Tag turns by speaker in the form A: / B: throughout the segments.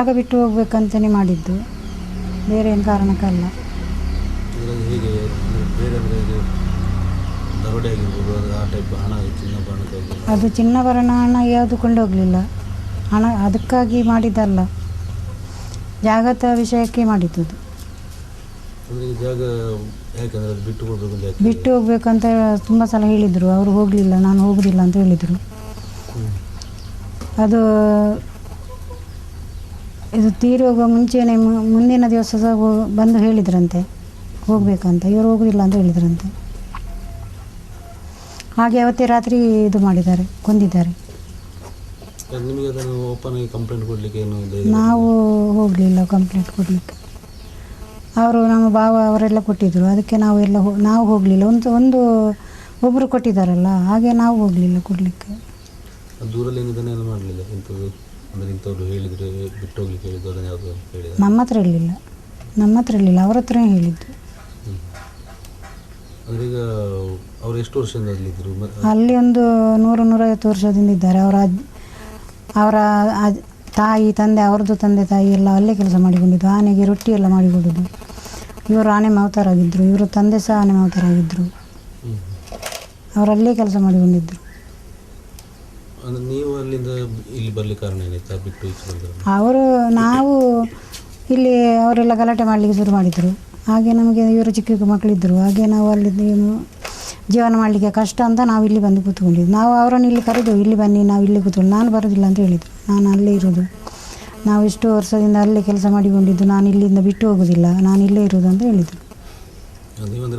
A: ಜಾಗ ಬಿಟ್ಟು ಹೋಗ್ಬೇಕಂತಲೇ ಮಾಡಿದ್ದು. ಬೇರೆ ಏನು ಕಾರಣಕ್ಕಲ್ಲ
B: ಇದರಲ್ಲಿ ಹೇಗೆ ಅಂದ್ರೆ ಬೇರೆ ಅಂದರೆ ಇದು ದರೋಡೆ ಆಗಿರ್ಬೋದು ಅದು ಆ ಟೈಪ್ ಹಣ ಚಿನ್ನಾಭರಣಕ್ಕಾಗಿ
A: ಅದು ಚಿನ್ನಾಭರಣ ಹಣ ಯಾವುದು ಕೊಂಡೋಗಲಿಲ್ಲ ಹಣ ಅದಕ್ಕಾಗಿ ಮಾಡಿದ್ದಲ್ಲ. ಜಾಗತ ವಿಷಯಕ್ಕೆ ಮಾಡಿದ್ದು ಅದು.
B: ಅಂದರೆ ಈ ಜಾಗ ಯಾಕಂದರೆ ಅದು ಬಿಟ್ಟು ಕೊಡಬೇಕು ಅಂತ ಯಾಕೆ
A: ಬಿಟ್ಟು ಹೋಗ್ಬೇಕಂತ ತುಂಬ ಸಲ ಹೇಳಿದರು. ಅವರು ಹೋಗಲಿಲ್ಲ ನಾನು ಹೋಗೋದಿಲ್ಲ ಅಂತ ಹೇಳಿದರು. ಅದು ಇದು ತೀರಿ ಹೋಗುವ ಮುಂಚೆನೇ ಮುಂದಿನ ದಿವಸ ಸಹ ಬಂದು ಹೇಳಿದ್ರಂತೆ. ಹೋಗಬೇಕಂತ. ಇವರು ಹೋಗುದಿಲ್ಲ ಅಂತ ಹೇಳಿದ್ರಂತೆ. ಹಾಗೆ ಅವತ್ತೇ ರಾತ್ರಿ ಇದು ಮಾಡಿದ್ದಾರೆ ಕೊಂದಿದ್ದಾರೆ. ನಾವು ಹೋಗಲಿಲ್ಲ ಕಂಪ್ಲೇಂಟ್ ಕೊಡಲಿಕ್ಕೆ. ಅವರು ನಮ್ಮ ಭಾವ ಅವರೆಲ್ಲ ಕೊಟ್ಟಿದ್ದರು ಅದಕ್ಕೆ ನಾವು ಎಲ್ಲ ಹೋ ನಾವು ಹೋಗಲಿಲ್ಲ. ಒಂದು ಒಂದು ಒಬ್ಬರು ಕೊಟ್ಟಿದ್ದಾರಲ್ಲ ಹಾಗೆ ನಾವು ಹೋಗಲಿಲ್ಲ ಕೊಡಲಿಕ್ಕೆ.
B: ಅಂದರೆ ಇಂಥವ್ರು ಹೇಳಿದರೆ ಬಿಟ್ಟು ಹೋಗ್ಲಿಕ್ಕೆ ಹೇಳಿದ್ದು ಅದನ್ನು ಯಾವುದು ಹೇಳಿದ
A: ನಮ್ಮ ಹತ್ರ ಇರಲಿಲ್ಲ. ನಮ್ಮ ಹತ್ರ ಇರಲಿಲ್ಲ. ಅವ್ರ ಹತ್ರ ಹೇಳಿದ್ದು.
B: ಅಂದರೆ ಈಗ ಅವ್ರು ಎಷ್ಟು ವರ್ಷದಿಂದ ಅಲ್ಲಿದ್ದರು ಮ-
A: ಅಲ್ಲಿ ಒಂದು ನೂರು ನೂರೈವತ್ತು ವರ್ಷದಿಂದ ಇದ್ದಾರೆ. ಅವರ ಅಜ್- ಅವರ ಅಜ್- ತಾಯಿ ತಂದೆ ಅವ್ರದ್ದು ತಂದೆ ತಾಯಿ ಎಲ್ಲ ಅಲ್ಲೇ ಕೆಲಸ ಮಾಡಿಕೊಂಡಿದ್ದು. ಆನೆಗೆ ರೊಟ್ಟಿ ಎಲ್ಲ ಮಾಡಿಕೊಡೋದು. ಇವರು ಆನೆ ಮಾವತಾರಾಗಿದ್ದರು ಇವರು ತಂದೆ ಸಹ ಆನೆ ಮಾವತಾರಾಗಿದ್ದರು
B: ಹ್ಮ್.
A: ಅವರಲ್ಲೇ ಕೆಲಸ ಮಾಡಿಕೊಂಡಿದ್ದರು
B: ಅಂದರೆ ನೀವು ಅಲ್ಲಿಂದ ಇಲ್ಲಿ ಬರಲಿ ಕಾರಣ ಏನಾಯ್ತು? ಬಿಟ್ಟು ಈಚೆ ಬಂದರು?
A: ಅವರು ನಾವು ಇಲ್ಲಿ ಅವರೆಲ್ಲ ಗಲಾಟೆ ಮಾಡಲಿಕ್ಕೆ ಶುರು ಮಾಡಿದರು. ಹಾಗೆ ನಮಗೆ ಇವರು ಚಿಕ್ಕ ಚಿಕ್ಕ ಮಕ್ಕಳಿದ್ದರು. ಹಾಗೆ ನಾವು ಅಲ್ಲಿ ಏನು ಜೀವನ ಮಾಡಲಿಕ್ಕೆ ಕಷ್ಟ ಅಂತ ನಾವು ಇಲ್ಲಿ ಬಂದು ಕೂತ್ಕೊಂಡಿದ್ದು. ನಾವು ಅವರನ್ನು ಇಲ್ಲಿ ಕರೆದು ಇಲ್ಲಿ ಬನ್ನಿ ನಾವು ಇಲ್ಲಿ ಕೂತ್ಕೊಂಡು ನಾನು ಬರೋದಿಲ್ಲ ಅಂತ ಹೇಳಿದರು. ನಾನು ಅಲ್ಲೇ ಇರೋದು ನಾವು ಇಷ್ಟು ವರ್ಷದಿಂದ ಅಲ್ಲೇ ಕೆಲಸ ಮಾಡಿಕೊಂಡಿದ್ದು. ನಾನು ಇಲ್ಲಿಂದ ಬಿಟ್ಟು ಹೋಗೋದಿಲ್ಲ. ನಾನು ಇಲ್ಲೇ ಇರೋದು ಅಂತ ಹೇಳಿದರು.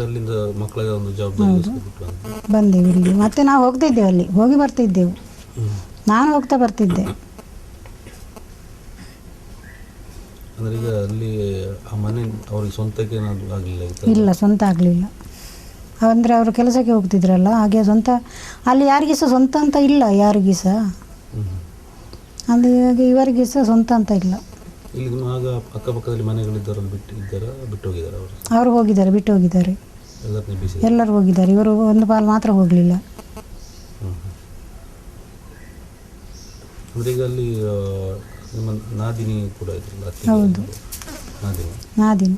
B: ಅಲ್ಲಿಂದ ಮಕ್ಕಳ ಒಂದು ಜವಾಬ್ದಾರಿ ಬಿಟ್ಟು ಬಂದು
A: ಬಂದೆವು ಇಲ್ಲಿ. ಮತ್ತೆ ನಾವು ಹೋಗ್ತಾ ಇದ್ದೇವೆ ಅಲ್ಲಿ. ಹೋಗಿ ಬರ್ತಿದ್ದೆವು ನಾನು ಹೋಗ್ತಾ ಬರ್ತಿದ್ದೆ.
B: ಅಂದ್ರೆ ಈಗ ಅಲ್ಲಿ ಆ ಮನೆ ಅವ್ರಿಗೆ ಸ್ವಂತಕ್ಕೆ ಏನಾದರೂ ಆಗಲಿಲ್ಲ
A: ಇಲ್ಲ ಸ್ವಂತ ಆಗಲಿಲ್ಲ. ಅಂದರೆ ಅವರು ಕೆಲಸಕ್ಕೆ ಹೋಗ್ತಿದ್ರಲ್ಲ ಹಾಗೆ ಸ್ವಂತ ಅಲ್ಲಿ ಯಾರಿಗೆ ಸಹ ಸ್ವಂತ ಅಂತ ಇಲ್ಲ ಯಾರಿಗೆ ಸಹ ಅಂದರೆ ಹಾಗೆ ಇವರಿಗೆ ಸಹ ಸ್ವಂತ ಅಂತ ಇಲ್ಲ.
B: ಇಲ್ಲಿ ನಿಮ್ಮ ಆಗ ಅಕ್ಕಪಕ್ಕದಲ್ಲಿ ಬಿಟ್ಟು ಇದ್ದಾರ ಬಿಟ್ಟು ಹೋಗಿದ್ದಾರೆ ಅವರು?
A: ಅವರು ಹೋಗಿದ್ದಾರೆ ಬಿಟ್ಟು ಹೋಗಿದ್ದಾರೆ. ಎಲ್ಲರೂ ಹೋಗಿದ್ದಾರೆ ಇವರು ಒಂದು ಪಾಲು ಮಾತ್ರ ಹೋಗಲಿಲ್ಲ.
B: ಅಂದ್ರೆ ಈಗ ಅಲ್ಲಿ ನಿಮ್ಮ ನಾದಿನಿ ಕೂಡ ಇದ್ರು ಅತ್ತಿಗೆ
A: ಹೌದು.
B: ನಾದಿನಿ.
A: ನಾದಿನ.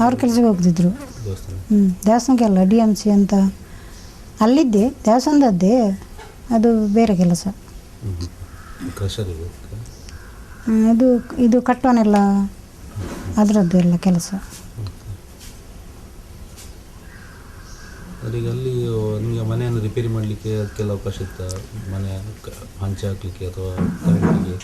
A: ಅವ್ರ ಕೆಲಸಕ್ಕೆ ಹೋಗ್ತಿದ್ರು.
B: ದೇವಸ್ಥಾನ.
A: ಹ್ಞೂ ದೇವಸ್ಥಾನಕ್ಕೆ ಅಲ್ಲ ಡಿ ಎಂ ಸಿ ಅಂತ. ಅಲ್ಲಿದ್ದೆ ದೇವಸ್ಥಾನದದ್ದೇ. ಅದು ಬೇರೆ ಕೆಲಸ.
B: ಕ್ರಷರ್ ಇದೆ
A: ಹ್ಮ್, ಇದು ಇದು ಕಟ್ಟೋನೆಲ್ಲ ಅದರದ್ದು ಎಲ್ಲ ಕೆಲಸ.
B: ಈಗ ಅಲ್ಲಿ ನಿಮಗೆ ಮನೆಯನ್ನು ರಿಪೇರಿ ಮಾಡಲಿಕ್ಕೆ ಅದಕ್ಕೆಲ್ಲ ಅವಕಾಶ ಇತ್ತ? ಮನೆ ಹಂಚಿ ಹಾಕ್ಲಿಕ್ಕೆ ಅಥವಾ ಕರೆಂಟಿಗೆ?